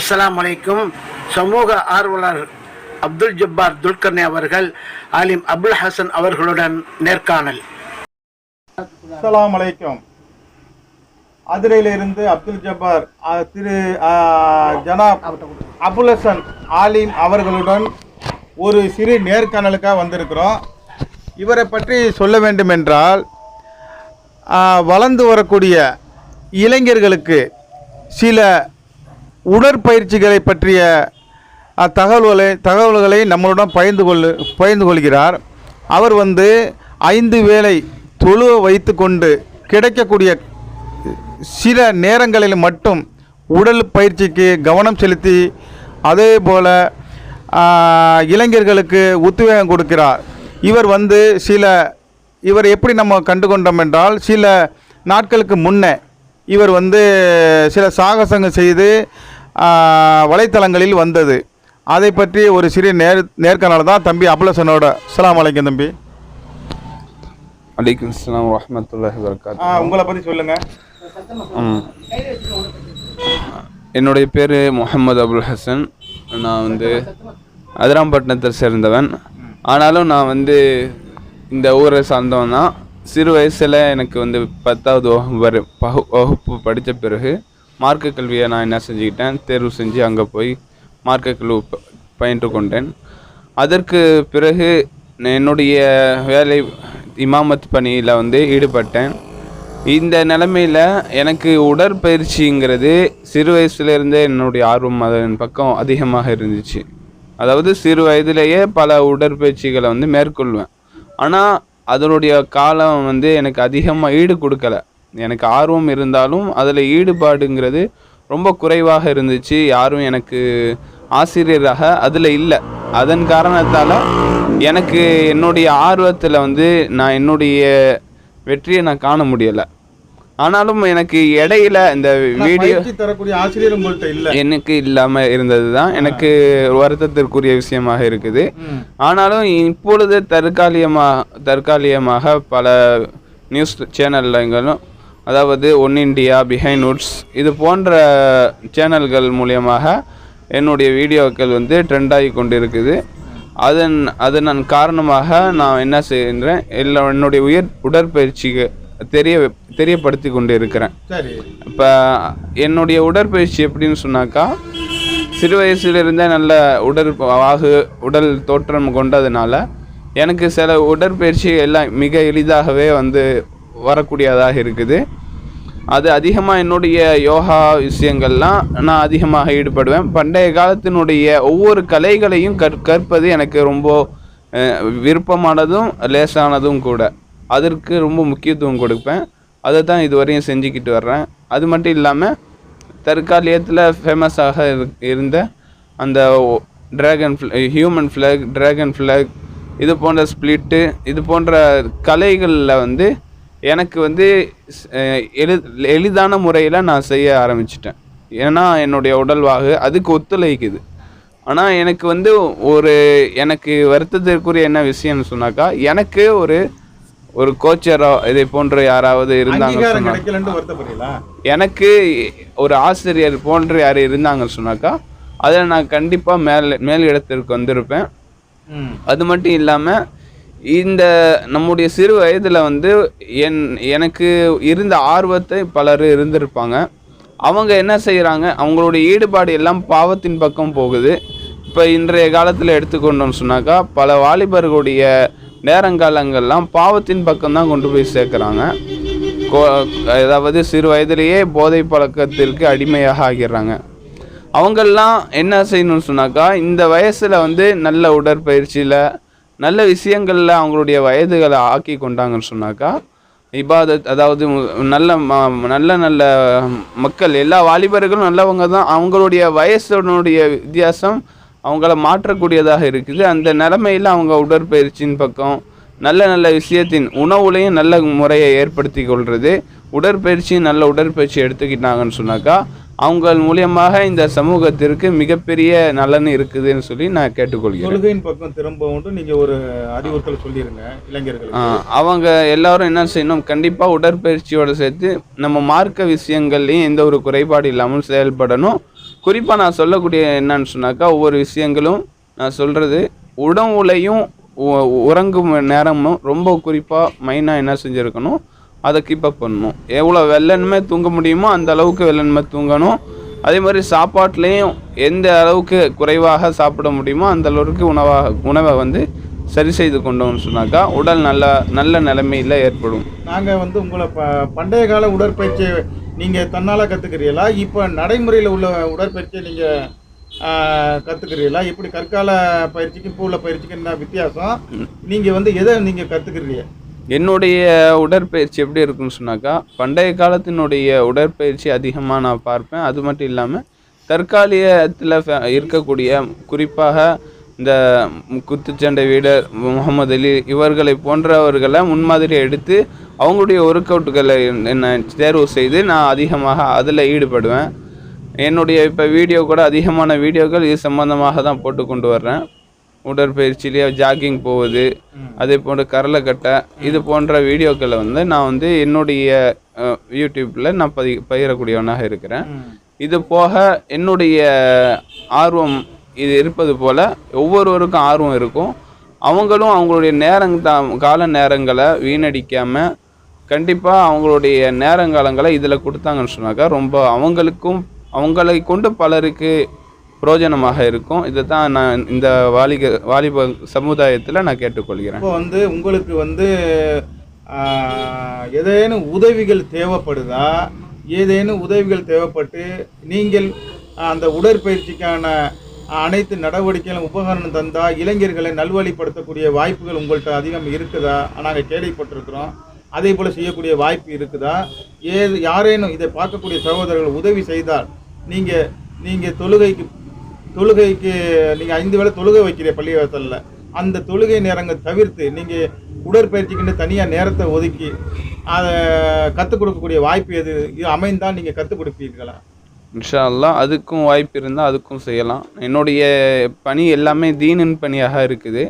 அஸ்லாம் அலைக்கும் சமூக ஆர்வலர் அப்துல் ஜப்பார் துல்கர்னி அவர்கள் ஆலிம் அபுல் ஹசன் அவர்களுடன் நேர்காணல். அஸ்லாம் அலைக்கும் அதிரையிலிருந்து அப்துல் ஜப்பார் திரு ஜனாப் அபுல் ஹசன் ஆலிம் அவர்களுடன் ஒரு சிறு நேர்காணலுக்காக வந்திருக்கிறோம். இவரை பற்றி சொல்ல வேண்டுமென்றால் வளர்ந்து வரக்கூடிய இளைஞர்களுக்கு சில உடற்பயிற்சிகளை பற்றிய தகவல்களை தகவல்களை நம்மளுடன் பகிர்ந்து கொள்ளு பகிர்ந்து கொள்கிறார். அவர் வந்து ஐந்து வேளை தொழுவ வைத்துக்கொண்டு கிடைக்கக்கூடிய சில நேரங்களில் மட்டும் உடல் பயிற்சிக்கு கவனம் செலுத்தி அதே போல் இளைஞர்களுக்கு உத்வேகம் கொடுக்கிறார். இவர் வந்து சில இவர் எப்படி நம்ம கண்டு கொண்டோம் என்றால் சில நாட்களுக்கு முன்னே இவர் வந்து சில சாகசங்கள் செய்து வலைத்தளங்களில் வந்தது. அதை பற்றி ஒரு சிறிய நேர் நேர்காணல் தான். தம்பி அபுலசனோட அஸ்ஸலாமு அலைக்கும் தம்பி. அலைக்கும் அஸ்ஸலாம் வரஹ்மத்துல்லாஹி வரகாத்து ஆ, உங்களை பற்றி சொல்லுங்கள் என்னுடைய பேர் முகமது அபுல் ஹசன் நான் வந்து அதிராம்பட்டினத்தை சேர்ந்தவன். ஆனாலும் நான் வந்து இந்த ஊரை சார்ந்தவன் தான். சிறு வயசில் எனக்கு வந்து பத்தாவது வகுப்பு படித்த பிறகு மார்க்க கல்வியை நான் என்ன செஞ்சுக்கிட்டேன்? தேர்வு செஞ்சு அங்கே போய் மார்க்க கல்வி ப- பயின்று கொண்டேன். அதற்கு பிறகு நான் என்னுடைய வேலை இமாமத் பணியில் வந்து ஈடுபட்டேன். இந்த நிலமையில் எனக்கு உடற்பயிற்சிங்கிறது சிறு வயசுலேருந்தே என்னுடைய ஆர்வம் அதன் பக்கம் அதிகமாக இருந்துச்சு. அதாவது சிறு வயதிலேயே பல உடற்பயிற்சிகளை வந்து மேற்கொள்வேன். ஆனால் அதனுடைய காலம் வந்து எனக்கு அதிகமாக ஈடு கொடுக்கல. எனக்கு ஆர்வம் இருந்தாலும் அதில் ஈடுபாடுங்கிறது ரொம்ப குறைவாக இருந்துச்சு. யாரும் எனக்கு ஆசிரியராக அதில் இல்லை. அதன் காரணத்தால் எனக்கு என்னுடைய ஆர்வத்தில் வந்து நான் என்னுடைய வெற்றியை நான் காண முடியலை. ஆனாலும் எனக்கு இடையில இந்த வீடியோ தரக்கூடிய ஆசிரியர் உங்கள்கிட்ட இல்லை. எனக்கு இல்லாம இருந்தது தான் எனக்கு வருத்தத்திற்குரிய விஷயமாக இருக்குது. ஆனாலும் இப்பொழுது தற்காலிகமா தற்காலிகமாக பல நியூஸ் சேனல்களும் அதாவது ஒன் இண்டியா பிஹைண்ட் உட்ஸ் இது போன்ற சேனல்கள் மூலியமாக என்னுடைய வீடியோக்கள் வந்து ட்ரெண்ட் ஆகி கொண்டு இருக்குது அதன் அதன் காரணமாக நான் என்ன செய்கின்றேன் எல்லா என்னுடைய உயர் உடற்பயிற்சிக்கு தெரிய தெரியப்படுத்தி கொண்டு இருக்கிறேன் இப்போ என்னுடைய உடற்பயிற்சி எப்படின்னு சொன்னாக்கா சிறு வயசுலேருந்தே நல்ல உடல் வாகு உடல் தோற்றம் கொண்டதுனால எனக்கு சில உடற்பயிற்சி எல்லாம் மிக எளிதாகவே வந்து வரக்கூடியதாக இருக்குது. அது அதிகமாக என்னுடைய யோகா விஷயங்கள்லாம் நான் அதிகமாக ஈடுபடுவேன். பண்டைய காலத்தினுடைய ஒவ்வொரு கலைகளையும் கற் கற்பது எனக்கு ரொம்ப விருப்பமானதும் லேசானதும் கூட. அதற்கு ரொம்ப முக்கியத்துவம் கொடுப்பேன். அதை தான் இதுவரையும் செஞ்சுக்கிட்டு வர்றேன். அது மட்டும் இல்லாமல் தற்காலிகத்தில் ஃபேமஸாக இருந்த அந்த ட்ராகன் ஃப்ள ஹியூமன் ஃப்ளாக் ட்ராகன் ஃப்ளாக் இது போன்ற ஸ்பிளிட்டு இது போன்ற கலைகளில் வந்து எனக்கு வந்து எளி எளிதான முறையில் நான் செய்ய ஆரம்பிச்சிட்டேன். ஏன்னா என்னுடைய உடல்வாகு அதுக்கு ஒத்துழைக்குது. ஆனால் எனக்கு வந்து ஒரு எனக்கு வருத்தத்திற்குரிய என்ன விஷயம்னு சொன்னாக்கா எனக்கு ஒரு ஒரு கோச்சரோ இதை போன்ற யாராவது இருந்தாங்க எனக்கு ஒரு ஆசிரியர் போன்ற யார் இருந்தாங்கன்னு சொன்னாக்கா அதில் நான் கண்டிப்பாக மேல் மேல் இடத்திற்கு வந்திருப்பேன். அது மட்டும் இல்லாமல் இந்த நம்முடைய சிறு வயதில் வந்து என் எனக்கு இருந்த ஆர்வத்தை பலர் இருந்திருப்பாங்க. அவங்க என்ன செய்கிறாங்க அவங்களுடைய ஈடுபாடு எல்லாம் பாவத்தின் பக்கம் போகுது. இப்போ இன்றைய காலத்தில் எடுத்துக்கொண்டோம்னு சொன்னாக்கா பல வாலிபர்களுடைய நேரங்காலங்கள்லாம் பாவத்தின் பக்கம் தான் கொண்டு போய் சேர்க்குறாங்க. கோ அதாவது சிறு வயதிலேயே போதை பழக்கத்திற்கு அடிமையாக ஆகிடுறாங்க. அவங்கெல்லாம் என்ன செய்யணும்னு சொன்னாக்கா இந்த வயசில் வந்து நல்ல உடற்பயிற்சியில் நல்ல விஷயங்களில் அவங்களுடைய வயதுகளை ஆக்கி கொண்டாங்கன்னு சொன்னாக்கா இபாதத் அதாவது நல்ல ம- நல்ல நல்ல மக்கள் எல்லா வாலிபர்களும் நல்லவங்க தான் அவங்களுடைய வயசுடைய வித்தியாசம் அவங்கள மாற்றக்கூடியதாக இருக்குது. அந்த நிலமையில் அவங்க உடற்பயிற்சியின் பக்கம் நல்ல நல்ல விஷயத்தின் உணவுலையும் நல்ல முறையை ஏற்படுத்தி கொள்வது உடற்பயிற்சியும் நல்ல உடற்பயிற்சி எடுத்துக்கிட்டாங்கன்னு சொன்னாக்கா அவங்க மூலியமாக இந்த சமூகத்திற்கு மிகப்பெரிய நலன் இருக்குதுன்னு சொல்லி நான் கேட்டுக்கொள்கிறேன். தொழுகையின் பக்கம் திரும்பவும் நீங்க ஒரு அறிவுறுத்தல் சொல்லிருங்க இளைஞர்களுக்கு. ஆ, அவங்க எல்லாரும் என்ன செய்யணும்? கண்டிப்பாக உடற்பயிற்சியோட சேர்த்து நம்ம மார்க்க விஷயங்கள்லையும் எந்த ஒரு குறைபாடு இல்லாமல் செயல்படணும். குறிப்பாக நான் சொல்லக்கூடிய என்னன்னு சொன்னாக்கா ஒவ்வொரு விஷயங்களும் நான் சொல்கிறது உணவுலையும் உறங்கும் நேரமும் ரொம்ப குறிப்பாக மெயினாக என்ன செஞ்சுருக்கணும்? அதை கீப் அப் பண்ணணும். எவ்வளோ வெள்ளன்மை தூங்க முடியுமோ அந்த அளவுக்கு வெள்ளன்மை தூங்கணும். அதே மாதிரி சாப்பாட்லேயும் எந்த அளவுக்கு குறைவாக சாப்பிட முடியுமோ அந்த அளவுக்கு உணவாக உணவை வந்து சரி செய்து கொண்டோம்னு சொன்னாக்கா உடல் நல்ல நல்ல நிலைமையில் ஏற்படும். நாங்கள் வந்து உங்களை ப பண்டைய கால உடற்பயிற்சி நீங்கள் தன்னால் கற்றுக்கிறீங்களா இப்போ நடைமுறையில் உள்ள உடற்பயிற்சியை நீங்கள் கற்றுக்கிறீங்களா இப்படி கற்கால பயிற்சிக்கும் இப்போ உள்ள பயிற்சிக்கும் என்ன வித்தியாசம்? நீங்கள் வந்து எதை நீங்கள் கற்றுக்கிறீங்க என்னுடைய உடற்பயிற்சி எப்படி இருக்குன்னு சொன்னாக்கா பண்டைய காலத்தினுடைய உடற்பயிற்சி அதிகமாக நான் பார்ப்பேன். அது மட்டும் இல்லாமல் தற்காலிகத்தில் ஃப- இருக்கக்கூடிய குறிப்பாக இந்த குத்துச்சண்டை வீரர் முகமது அலி இவர்களை போன்றவர்களை முன்மாதிரி எடுத்து அவங்களுடைய ஒர்க் அவுட்டுகளை என்ன தேர்வு செய்து நான் அதிகமாக அதில் ஈடுபடுவேன். என்னுடைய இப்போ வீடியோ கூட அதிகமான வீடியோக்கள் இது சம்பந்தமாக தான் போட்டு கொண்டு வர்றேன். உடற்பயிற்சியிலேயே ஜாகிங் போவது அதே போன்ற கரலைக்கட்டை இது போன்ற வீடியோக்களை வந்து நான் வந்து என்னுடைய யூடியூப்பில் நான் பதி பகிரக்கூடியவனாக இருக்கிறேன். இது போக என்னுடைய ஆர்வம் இது இருப்பது போல் ஒவ்வொருவருக்கும் ஆர்வம் இருக்கும். அவங்களும் அவங்களுடைய நேரங் கால நேரங்களை வீணடிக்காமல் கண்டிப்பாக அவங்களுடைய நேரங்காலங்களை இதில் கொடுத்தாங்கன்னு சொன்னாக்கா ரொம்ப அவங்களுக்கும் அவங்களை கொண்டு பலருக்கு பிரயோஜனமாக இருக்கும். இதை தான் நான் இந்த வாலிக வாலிப சமுதாயத்தில் நான் கேட்டுக்கொள்கிறேன். இப்போ வந்து உங்களுக்கு வந்து ஏதேனும் உதவிகள் தேவைப்படுதா? ஏதேனும் உதவிகள் தேவைப்பட்டு நீங்கள் அந்த உடற்பயிற்சிக்கான அனைத்து நடவடிக்கைகளும் உபகரணம் தந்தா இளைஞர்களை நல்வழிப்படுத்தக்கூடிய வாய்ப்புகள் உங்கள்கிட்ட அதிகம் இருக்குதா? நாங்கள் கேள்விப்பட்டிருக்கிறோம். அதே போல் செய்யக்கூடிய வாய்ப்பு இருக்குதா? ஏது யாரேனும் இதை பார்க்கக்கூடிய சகோதரர்கள் உதவி செய்தால் நீங்கள் நீங்கள் தொழுகைக்கு தொழுகைக்கு நீங்கள் ஐந்து வேளை தொழுகை வைக்கிற பள்ளிவாசலில் அந்த தொழுகை நேரங்கள் தவிர்த்து நீங்கள் உடற்பயிற்சிக்குன்னு தனியாக நேரத்தை ஒதுக்கி அதை கற்றுக் கொடுக்கக்கூடிய வாய்ப்பு எது இது அமைந்தால் நீங்கள் கற்றுக் கொடுப்பீர்களா? இன்ஷா அல்லாஹ் அதுக்கும் வாய்ப்பு இருந்தால் அதுக்கும் செய்யலாம். என்னுடைய பணி எல்லாமே தீனின் பணியாக இருக்குது.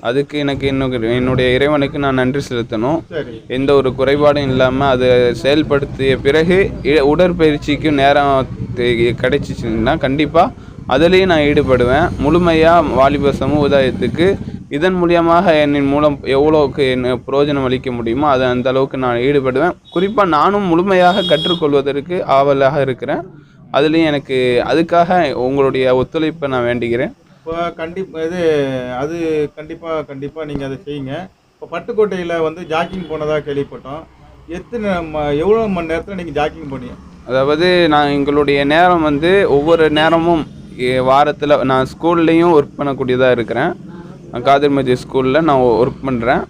அதுக்கு எனக்கு இன்னும் என்னுடைய இறைவனுக்கு நான் நன்றி செலுத்தணும். எந்த ஒரு குறைபாடும் இல்லாமல் அதை செயல்படுத்திய பிறகு இ- உடற்பயிற்சிக்கு நேரம் கிடைச்சிச்சுன்னா கண்டிப்பாக அதுலேயும் நான் ஈடுபடுவேன். முழுமையாக வாலிப சமுதாயத்துக்கு இதன் மூலியமாக என்னின் மூலம் எவ்வளோக்கு என்ன பிரயோஜனம் அளிக்க முடியுமோ அதை அந்த அளவுக்கு நான் ஈடுபடுவேன். குறிப்பாக நானும் முழுமையாக கற்றுக்கொள்வதற்கு ஆவலாக இருக்கிறேன். அதுலேயும் எனக்கு அதுக்காக உங்களுடைய ஒத்துழைப்பை நான் வேண்டுகிறேன். இப்போ கண்டிப்பாக இது அது கண்டிப்பாக கண்டிப்பாக நீங்கள் அதை செய்யுங்க. இப்போ பட்டுக்கோட்டையில் வந்து ஜாக்கிங் போனதாக கேள்விப்பட்டோம். எத்தனை எவ்வளோ மணி நேரத்தில் நீங்கள் ஜாக்கிங் போனீங்க? அதாவது நான் எங்களுடைய நேரம் வந்து ஒவ்வொரு நேரமும் வாரத்தில் நான் ஸ்கூல்லையும் ஒர்க் பண்ணக்கூடியதாக இருக்கிறேன். காதிர்மதி ஸ்கூலில் நான் ஒர்க் பண்ணுறேன்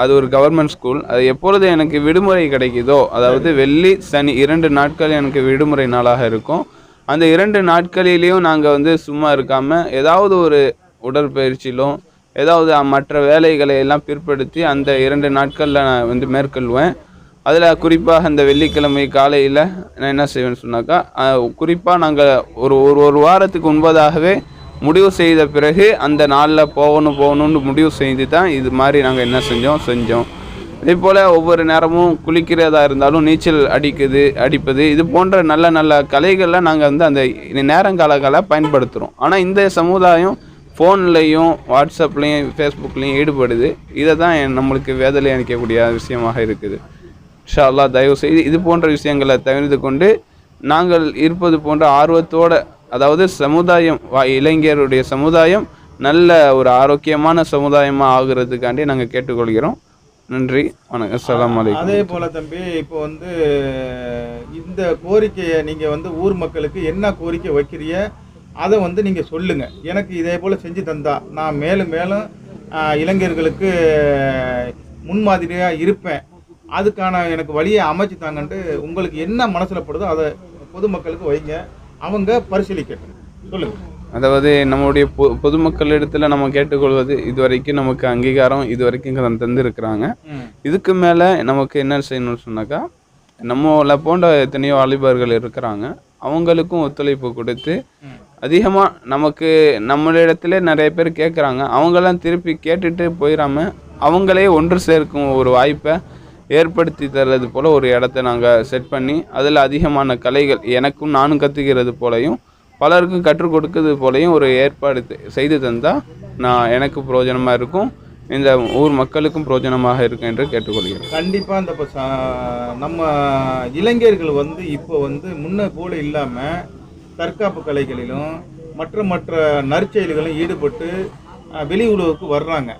அது ஒரு கவர்மெண்ட் ஸ்கூல் அது எப்பொழுது எனக்கு விடுமுறை கிடைக்குதோ அதாவது வெள்ளி சனி இரண்டு நாட்கள் எனக்கு விடுமுறை நாளாக இருக்கும். அந்த இரண்டு நாட்களிலையும் நாங்கள் வந்து சும்மா இருக்காமல் ஏதாவது ஒரு உடற்பயிற்சியிலும் ஏதாவது மற்ற வேலைகளை எல்லாம் பிற்படுத்தி அந்த இரண்டு நாட்களில் நான் வந்து மேற்கொள்வேன். அதில் குறிப்பாக அந்த வெள்ளிக்கிழமை காலையில் நான் என்ன செய்வேன்னு சொன்னாக்கா குறிப்பாக நாங்கள் ஒரு ஒரு ஒரு வாரத்துக்கு முன்பதாகவே முடிவு செய்த பிறகு அந்த நாளில் போகணும் போகணும்னு முடிவு செய்து தான் இது மாதிரி நாங்கள் என்ன செஞ்சோம் செஞ்சோம். இதே போல் ஒவ்வொரு நேரமும் குளிக்கிறதா இருந்தாலும் நீச்சல் அடிக்குது அடிப்பது இது போன்ற நல்ல நல்ல கலைகளில் நாங்கள் வந்து அந்த நேரங்காலங்களை பயன்படுத்துகிறோம் ஆனால் இந்த சமுதாயம் ஃபோன்லேயும் வாட்ஸ்அப்லேயும் ஃபேஸ்புக்லேயும் ஈடுபடுது. இதை தான் என் நம்மளுக்கு வேதலை அளிக்கக்கூடிய விஷயமாக இருக்குது. இன்ஷா அல்லாஹ் தயவு செய்து இது போன்ற விஷயங்களை தவிர்த்து கொண்டு நாங்கள் இருப்பது போன்ற ஆர்வத்தோட அதாவது சமுதாயம் இளைஞருடைய சமுதாயம் நல்ல ஒரு ஆரோக்கியமான சமுதாயமாக ஆகுறதுக்காண்டி நாங்கள் கேட்டுக்கொள்கிறோம். நன்றி வணக்கம் அஸ்ஸலாமு அலைக்கும். அதே போல தம்பி இப்போ வந்து இந்த கோரிக்கையை நீங்க வந்து ஊர் மக்களுக்கு என்ன கோரிக்கை வைக்கிறீங்க அதை வந்து நீங்க சொல்லுங்க. எனக்கு இதே போல செஞ்சு தந்தா நான் மேலும் மேலும் இளைஞர்களுக்கு முன்மாதிரியா இருப்பேன். அதுக்கான எனக்கு வழியை அமைச்சு தாங்கன்ட்டு உங்களுக்கு என்ன மனசுல படுதோ அதை பொதுமக்களுக்கு வைங்க. அவங்க பரிசீலிக்கட்டும். சொல்லுங்க. அதாவது நம்மளுடைய பொ பொதுமக்களிடத்தில் நம்ம கேட்டுக்கொள்வது இதுவரைக்கும் நமக்கு அங்கீகாரம் இதுவரைக்கும் தந்து- தந்திருக்கிறாங்க. இதுக்கு மேலே நமக்கு என்ன செய்யணும்னு சொன்னாக்கா நம்மளை போன்ற எத்தனையோ வாலிபர்கள் இருக்கிறாங்க. அவங்களுக்கும் ஒத்துழைப்பு கொடுத்து. அதிகமாக நமக்கு நம்மளிடத்துல நிறைய பேர் கேட்குறாங்க அவங்கெல்லாம் திருப்பி கேட்டுட்டு போயிடாம அவங்களே ஒன்று சேர்க்கும் ஒரு வாய்ப்பை ஏற்படுத்தி தர்றது போல் ஒரு இடத்த நாங்கள் செட் பண்ணி அதில் அதிகமான கலைகள் எனக்கும் நானும் கற்றுக்கிறது போலையும் பலருக்கும் கற்றுக் கொடுக்கிறது போலையும் ஒரு ஏற்பாடு செய்து தந்தால் நான் எனக்கு பிரயோஜனமாக இருக்கும் இந்த ஊர் மக்களுக்கும் பிரயோஜனமாக இருக்கும் என்று கேட்டுக்கொள்கிறேன். கண்டிப்பாக இந்த நம்ம இளைஞர்கள் வந்து இப்போ வந்து முன்ன போல இல்லாமல் தற்காப்பு கலைகளிலும் மற்ற மற்ற நற்செயல்களும் ஈடுபட்டு வெளி உலகுக்கு வர்றாங்க.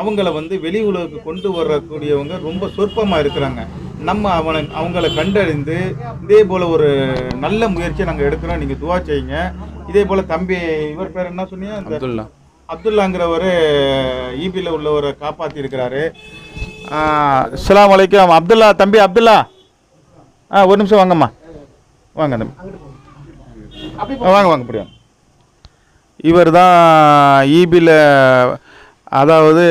அவங்கள வந்து வெளி உலகுக்கு கொண்டு வரக்கூடியவங்க ரொம்ப சொற்பமாக இருக்கிறாங்க. நம்ம அவனை அவங்கள கண்டறிந்து இதே போல் ஒரு நல்ல முயற்சியை நாங்கள் எடுக்கிறோம். நீங்கள் துவா செய்யுங்க. இதே போல் தம்பி இவர் பேர் என்ன சொன்னீங்க? அப்துல்லா. அப்துல்லாங்கிறவர் ஈபியில் உள்ளவரை காப்பாற்றி இருக்கிறாரு அஸ்லாம் வலைக்கம் அப்துல்லா தம்பி அப்துல்லா. ஆ ஒரு நிமிஷம் வாங்கம்மா. வாங்க தம்பி. வாங்க வாங்க இப்படி வாங்க. இவர் தான் ஈபியில் அதாவது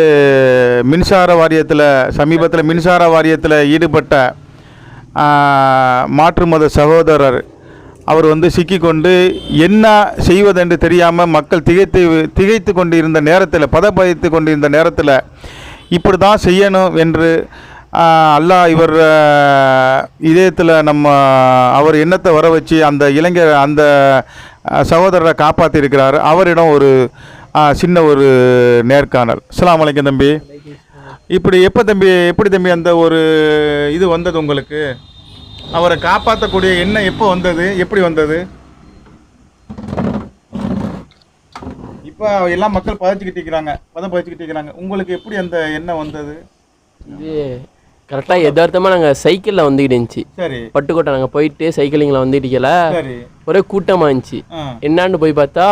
மின்சார வாரியத்தில் சமீபத்தில் மின்சார வாரியத்தில் ஈடுபட்ட மாற்று மத சகோதரர் அவர் வந்து சிக்கிக்கொண்டு என்ன செய்வதென்று தெரியாமல் மக்கள் திகைத்து திகைத்து கொண்டிருந்த நேரத்தில் பதப்பதித்து கொண்டிருந்த நேரத்தில் இப்படி தான் செய்யணும் என்று அல்லாஹ் இவர் இதயத்தில் நம்ம அவர் எண்ணத்தை வர வச்சு அந்த இளைஞர் அந்த சகோதரரை காப்பாற்றிருக்கிறார் அவரிடம் ஒரு சின்ன ஒரு நேர்காணல். சலாம் வலைக்கம் தம்பி. இப்படி எப்போ தம்பி எப்படி தம்பி அந்த ஒரு இது வந்தது உங்களுக்கு? அவரை காப்பாற்றக்கூடிய எண்ணம் எப்போ வந்தது? எப்படி வந்தது? இப்போ எல்லாம் மக்கள் பதச்சிக்கிட்டு இருக்கிறாங்க. பதம் பதச்சிக்கிட்டு இருக்கிறாங்க. உங்களுக்கு எப்படி அந்த எண்ணம் வந்தது? கரெக்டாக யதார்த்தமாக நாங்கள் சைக்கிளில் வந்துக்கிட்டு இருந்துச்சு. சரி. பட்டுக்கோட்டை நாங்கள் போயிட்டு சைக்கிளிங்கில் வந்துட்டிக்கல சரி. ஒரே கூட்டமாக இருந்துச்சு என்னான்னு போய் பார்த்தா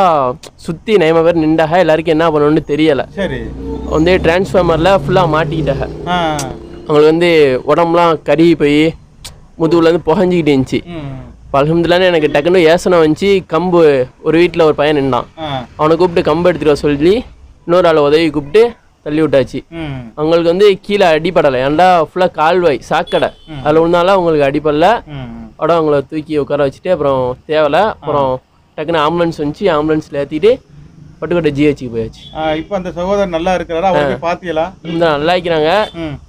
சுற்றி நயம பேர் நின்றாக எல்லாருக்கும் என்ன பண்ணணும்னு தெரியலை. சரி. வந்து டிரான்ஸ்ஃபார்மரில் ஃபுல்லாக மாட்டிக்கிட்டாங்க அவங்களுக்கு வந்து உடம்புலாம் கருகி போய் முதுகுலேருந்து புகஞ்சிக்கிட்டு இருந்துச்சு. அல்ஹம்துலில்லாஹ்னு எனக்கு டக்குன்னு யோசனை வந்துச்சு கம்பு ஒரு வீட்டில் ஒரு பையன் நின்றான் அவனை கூப்பிட்டு கம்பு எடுத்துட்டு வர சொல்லி இன்னொரு ஆளை உதவி கூப்பிட்டு தள்ளி விட்டாச்சு அவங்களுக்கு வந்து கீழே அடிப்படலை ஏன்டா ஃபுல்லாக கால்வாய் சாக்கடை. அதில் விழுந்தாலும் அவங்களுக்கு அடிப்படல உடம்பு அவங்கள தூக்கி உட்கார வச்சுட்டு அப்புறம் தேவலை. அப்புறம் டக்குன்னு ஆம்புலன்ஸ் வந்துச்சு. ஆம்புலன்ஸில் ஏற்றிட்டு பட்டுக்கோட்டை ஜிஹெச்சுக்கு போயாச்சு. இப்போ அந்த சகோதரர் நல்லா இருக்கிறாரா? அவருக்கு பாத்தியலா இந்த நல்லா இருக்கிறாங்க.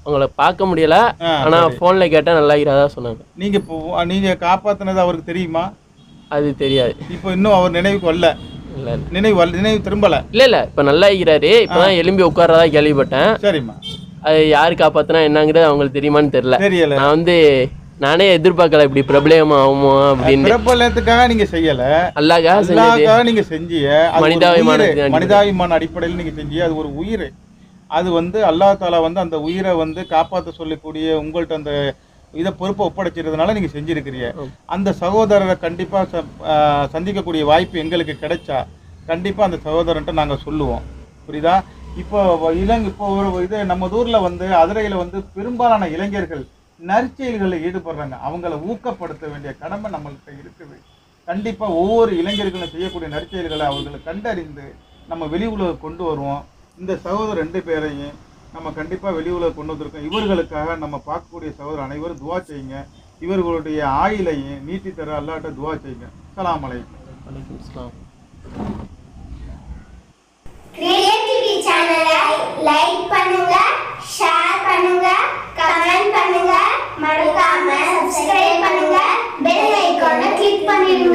அவங்கள பார்க்க முடியல. ஆனால் ஃபோனில் கேட்டால் நல்லா இருக்கிறதா சொன்னாங்க. நீங்க இப்போ நீங்க காப்பாத்தினது அவருக்கு தெரியுமா? அது தெரியாது. இப்போ இன்னும் அவர் நினைவுக்கு வரல. இல்லை நினைவு நினைவு திரும்பல? இல்லை இல்லை. இப்போ நல்லா இருக்கிறாரு இப்போ தான் எலும்பி உட்காரதா கேள்விப்பட்டேன். சரிம்மா. அது யார் காப்பாற்றினா என்னங்கிறது அவங்களுக்கு தெரியுமான்னு தெரில தெரியல. நான் வந்து நானே எதிர்பார்க்கல இப்படி பிரபலம் ஆகுமோ அப்படின்னு. பிரபலத்துக்காக நீங்க செய்யல. அல்லாஹ் செஞ்சது. அல்லாஹ்க்காக நீங்க செஞ்சீங்க. ஒரு மனிதாபிமான. மனிதாபிமான அடிப்படையில் நீங்க செஞ்சீங்க. அது ஒரு உயிர். அது வந்து அல்லாஹ் தாலா வந்து அந்த உயிரை வந்து காப்பாற்ற சொல்லக்கூடிய உங்கள்ட்ட அந்த இதை பொறுப்பை ஒப்படைச்சிருந்தனால நீங்க செஞ்சிருக்கிறீங்க. அந்த சகோதரரை கண்டிப்பா ச- ஆஹ் சந்திக்கக்கூடிய வாய்ப்பு எங்களுக்கு கிடைச்சா கண்டிப்பா அந்த சகோதரன்ட்ட நாங்க சொல்லுவோம். புரியுதா? இப்போ இளங் இப்போ ஒரு இது நம்ம ஊர்ல வந்து அதிரையில வந்து பெரும்பாலான இளைஞர்கள் நற்செயல்களில் ஈடுபடுறாங்க. அவங்கள ஊக்கப்படுத்த வேண்டிய கடமை நம்மள்கிட்ட இருக்குது. கண்டிப்பா ஒவ்வொரு இளைஞர்களும் செய்யக்கூடிய நற்செயல்களை அவர்களை கண்டறிந்து நம்ம வெளி உலக கொண்டு வருவோம். இந்த சகோதரர் ரெண்டு பேரையும் நம்ம கண்டிப்பா வெளி உலக கொண்டு வந்திருக்கோம். இவர்களுக்காக நம்ம பார்க்கக்கூடிய சகோதரர் அனைவரும் துவா செய்யுங்க. இவர்களுடைய ஆயிலையும் நீட்டி தர அல்லாட்ட துவா செய்யுங்க. சலாம் அலைக்கும். வலைக்கம் அஸ்ஸலாம். கிரியேட்டிவிட்டி சேனலை லைக் பண்ணுங்க ஷேர் பண்ணுங்க கமெண்ட் பண்ணுங்க. மறக்காம சப்ஸ்கிரைப் பண்ணுங்க. பெல் ஐகானை கிளிக் பண்ணிடுங்க.